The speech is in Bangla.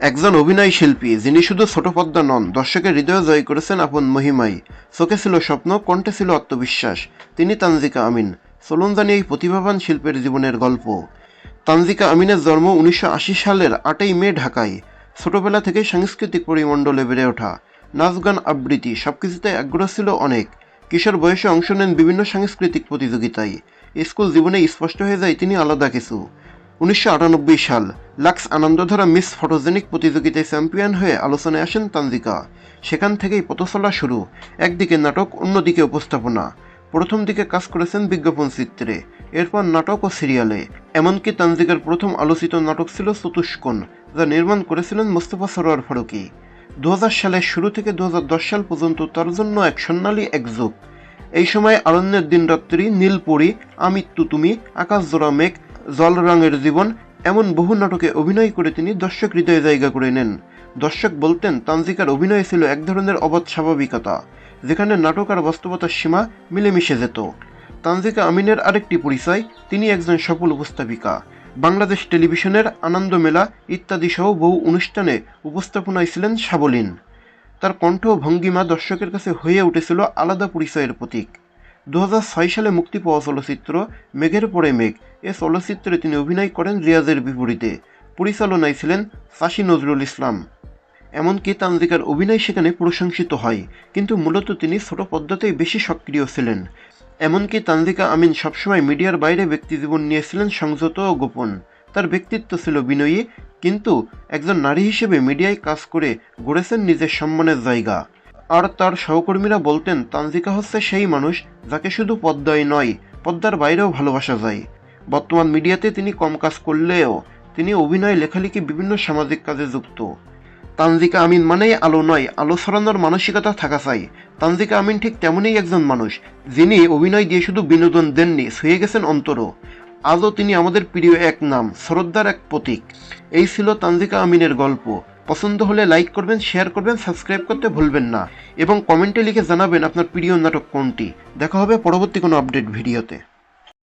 একজন অভিনয় শিল্পী, যিনি শুধু ছোট পদ্মা নন, দর্শকের হৃদয় জয় করেছেন আপন মহিমাই। চোখে ছিল স্বপ্ন, কণ্ঠে ছিল আত্মবিশ্বাস। তিনি তানজিকা আমিন। চলুন জানি এই প্রতিভাবান শিল্পের জীবনের গল্প। তানজিকা আমিনের জন্ম উনিশশো আশি সালের আটই মে, ঢাকায়। ছোটবেলা থেকেই সাংস্কৃতিক পরিমণ্ডলে বেড়ে ওঠা। নাচ, গান, আবৃত্তি সবকিছুতে আগ্রহ ছিল অনেক। কিশোর বয়সে অংশ নেন বিভিন্ন সাংস্কৃতিক প্রতিযোগিতায়। স্কুল জীবনে স্পষ্ট হয়ে যায় তিনি আলাদা কিছু। উনিশশো আটানব্বই সাল, লাক্স আনন্দধারা মিস ফটোজেনিক প্রতিযোগিতায় চ্যাম্পিয়ন হয়ে আলোচনায় আসেন তানজিকা। সেখান থেকেই পথচলা শুরু, একদিকে নাটক, অন্যদিকে উপস্থাপনা। প্রথম দিকে কাজ করেছেন বিজ্ঞাপন চিত্রে, এরপর নাটক ও সিরিয়ালে। এমনকি তানজিকার প্রথম আলোচিত নাটক ছিল চতুষ্কোণ, যা নির্মাণ করেছিলেন মোস্তফা সরোয়ার ফারুকি। দু সালের শুরু থেকে দু হাজার দশ সাল পর্যন্ত তার জন্য এক স্বর্ণালী এক যুগ। এই সময় আরণ্যের দিনরাত্রি, নীলপরি, আমিত্যু তুমি, আকাশ জোড়া মেঘ জল রঙের জীবন, এমন বহু নাটকে অভিনয় করে তিনি দর্শক হৃদয়ে জায়গা করে নেন। দর্শক বলতেন, তানজিকার অভিনয় ছিল এক ধরনের অবাধ স্বাভাবিকতা, যেখানে নাটক আর বাস্তবতার সীমা মিলেমিশে যেত। তানজিকা আমিনের আরেকটি পরিচয়, তিনি একজন সফল উপস্থাপিকা। বাংলাদেশ টেলিভিশনের আনন্দ মেলা ইত্যাদি সহ বহু অনুষ্ঠানে উপস্থাপনায় ছিলেন সাবলীন। তার কণ্ঠ ভঙ্গিমা দর্শকের কাছে হয়ে উঠেছিল আলাদা পরিচয়ের প্রতীক। দু হাজার ছয় সালে মুক্তি পাওয়া চলচ্চিত্র মেঘের পরে মেঘ। এ চলচ্চিত্রে তিনি অভিনয় করেন রিয়াজের বিপরীতে। পরিচালনায় ছিলেন সাশি নজরুল ইসলাম। এমনকি তানজিকার অভিনয় সেখানে প্রশংসিত হয়, কিন্তু মূলত তিনি ছোট পদ্মাতেই বেশি সক্রিয় ছিলেন। এমনকি তানজিকা আমিন সবসময় মিডিয়ার বাইরে ব্যক্তিজীবন নিয়েছিলেন সংযত ও গোপন। তার ব্যক্তিত্ব ছিল বিনয়ী, কিন্তু একজন নারী হিসেবে মিডিয়ায় কাজ করে গড়েছেন নিজের সম্মানের জায়গা। আর তার সহকর্মীরা বলতেন, তানজিকা হচ্ছে সেই মানুষ যাকে শুধু পদ্মায় নয়, পদ্মার বাইরেও ভালোবাসা যায়। বর্তমান মিডিয়াতে তিনি কম কাজ করলেও তিনি অভিনয়, লেখালেখি বিভিন্ন সামাজিক কাজে যুক্ত। তানজিকা আমিন মানেই আলো নয়, আলো ছড়ানোর মানসিকতা থাকা চাই। তানজিকা আমিন ঠিক তেমনই একজন মানুষ, যিনি অভিনয় দিয়ে শুধু বিনোদন দেননি, ছুঁয়ে গেছেন অন্তরও। আজও তিনি আমাদের প্রিয় এক নাম, শ্রদ্ধার এক প্রতীক। এই ছিল তানজিকা আমিনের গল্প। পছন্দ হলে লাইক করবেন শেয়ার করবেন সাবস্ক্রাইব করতে ভুলবেন না। এবং কমেন্টে লিখে জানাবেন আপনার প্রিয় নাটক কোনটি। দেখা হবে পরবর্তী কোনো আপডেট ভিডিওতে